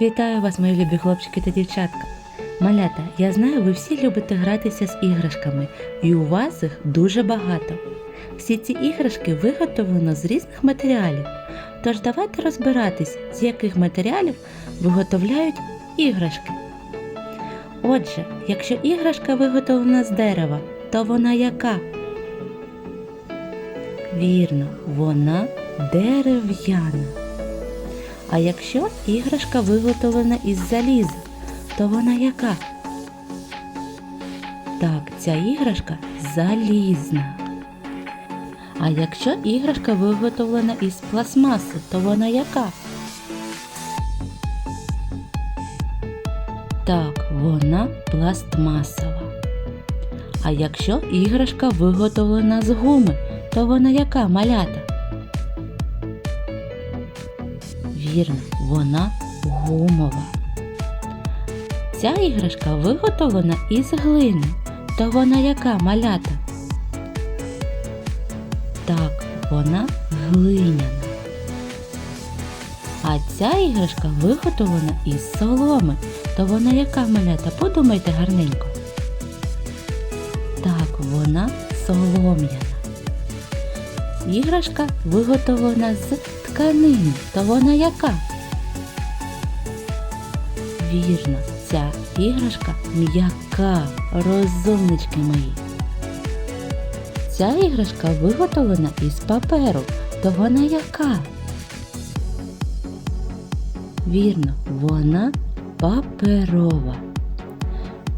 Вітаю вас, мої любі хлопчики та дівчатка. Малята, я знаю, ви всі любите гратися з іграшками, і у вас їх дуже багато. Всі ці іграшки виготовлено з різних матеріалів. Тож давайте розбиратись, з яких матеріалів виготовляють іграшки. Отже, якщо іграшка виготовлена з дерева, то вона яка? Вірно, вона дерев'яна. А якщо іграшка виготовлена із заліза, то вона яка? Так, ця іграшка залізна. А якщо іграшка виготовлена із пластмаси, то вона яка? Так, вона пластмасова. А якщо іграшка виготовлена з гуми, то вона яка малята? Вірно, вона гумова. Ця іграшка виготовлена із глини. То вона яка малята? Так, вона глиняна. А ця іграшка виготовлена із соломи. То вона яка малята? Подумайте гарненько. Так, вона солом'яна. Іграшка виготовлена з тканини. То вона яка? Вірно, ця іграшка м'яка, розумнички мої. Ця іграшка виготовлена із паперу. То вона яка? Вірно, вона паперова.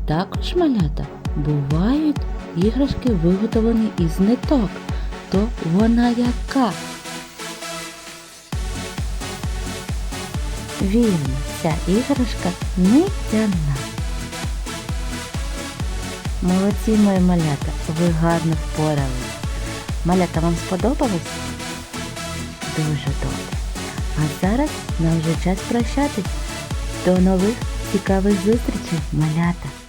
Також малята бувають іграшки виготовлені із ниток. То вона яка? Вірно, ця іграшка нитяна. Молодці мої малята, ви гарно впорались. Малята вам сподобалось? Дуже добре. А зараз нам вже час прощатись. До нових цікавих зустрічей, малята!